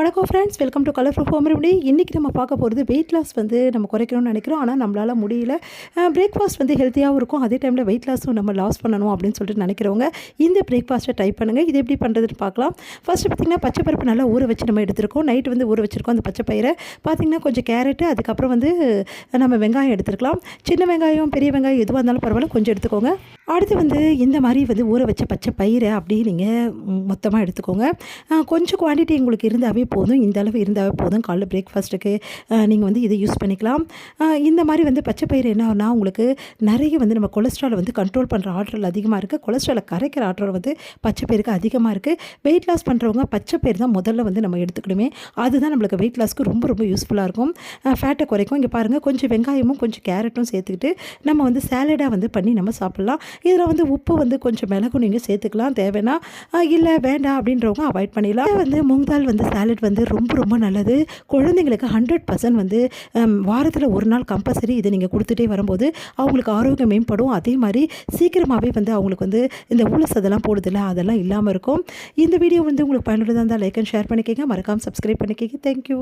வணக்கம் friends welcome to colour home remedy இன்றைக்கி நம்ம பார்க்க போகிறது வெயிட் லாஸ் வந்து நம்ம குறைக்கணும்னு நினைக்கிறோம். ஆனால் நம்மளால் முடியல. பிரேக்ஃபாஸ்ட் வந்து ஹெல்த்தியாகவும் இருக்கும். அதே டைமில் வெயிட் லாஸும் நம்ம லாஸ் பண்ணணும் அப்படின்னு சொல்லிட்டு நினைக்கிறவங்க இந்த பிரேக்ஃபாஸ்ட்டை டைப் பண்ணுங்கள் இது எப்படி பண்ணுறதுன்னு பார்க்கலாம். ஃபஸ்ட்டு பார்த்திங்கன்னா பச்சை பருப்பு நல்லா ஊற வச்சு நம்ம எடுத்துருக்கோம். நைட் வந்து ஊற வச்சுருக்கோம் அந்த பச்சை பயிரை. பார்த்திங்கன்னா கொஞ்சம் கேரட்டு அதுக்கப்புறம் வந்து நம்ம வெங்காயம் எடுத்துருக்கலாம். சின்ன வெங்காயம் பெரிய வெங்காயம் எதுவாக இருந்தாலும் பரவாயில்ல. கொஞ்சம் எடுத்துக்கோங்க. அடுத்து வந்து இந்த மாதிரி வந்து ஊற வச்ச பச்சை பயிரை அப்படியே நீங்கள் மொத்தமாக எடுத்துக்கோங்க. கொஞ்சம் குவான்டிட்டி உங்களுக்கு இருந்தாவே போதும். இந்த அளவு இருந்தாவே போதும். காலைல பிரேக்ஃபாஸ்ட்டுக்கு நீங்கள் வந்து இதை யூஸ் பண்ணிக்கலாம். இந்த மாதிரி வந்து பச்சை பயிறு என்ன ஆகுனா உங்களுக்கு நிறைய வந்து நம்ம கொலஸ்ட்ராலை வந்து கண்ட்ரோல் பண்ணுற ஆற்றல் அதிகமாக இருக்குது கொலஸ்ட்ராலை கரைக்கிற ஆற்றல் வந்து பச்சை பயிருக்கு அதிகமாக இருக்குது வெயிட் லாஸ் பண்ணுறவங்க பச்சை பயிர் தான் முதல்ல வந்து நம்ம எடுத்துக்கணுமே. அதுதான் நம்மளுக்கு வெயிட் லாஸ்க்கு ரொம்ப ரொம்ப யூஸ்ஃபுல்லாக இருக்கும். ஃபேட்டை குறைக்கும். இங்கே பாருங்கள் கொஞ்சம் வெங்காயமும் கொஞ்சம் கேரட்டும் சேர்த்துக்கிட்டு நம்ம வந்து சேலடாக வந்து பண்ணி நம்ம சாப்பிட்லாம். இதில் வந்து உப்பு வந்து கொஞ்சம் மிளகும் நீங்கள் சேர்த்துக்கலாம். தேவைன்னா இல்லை வேண்டாம் அப்படின்றவங்க அவாய்ட் பண்ணிடலாம். வந்து முங்தால் வந்து சாலட் வந்து ரொம்ப ரொம்ப நல்லது. குழந்தைங்களுக்கு ஹண்ட்ரட் பர்சன்ட் வந்து வாரத்தில் ஒரு நாள் கம்பல்சரி இதை நீங்கள் கொடுத்துட்டே வரும்போது அவங்களுக்கு ஆரோக்கியம் மேம்படும். அதே மாதிரி சீக்கிரமாகவே வந்து அவங்களுக்கு வந்து இந்த ஊழஸ் அதெல்லாம் போடுதில்ல அதெல்லாம் இல்லாமல் இருக்கும். இந்த வீடியோ வந்து உங்களுக்கு பயனுள்ளதாக இருந்தால் லைக் அண்ட் ஷேர் பண்ணிக்கோங்க. மறக்காமல் சப்ஸ்கிரைப் பண்ணிக்கோங்க. தேங்க்யூ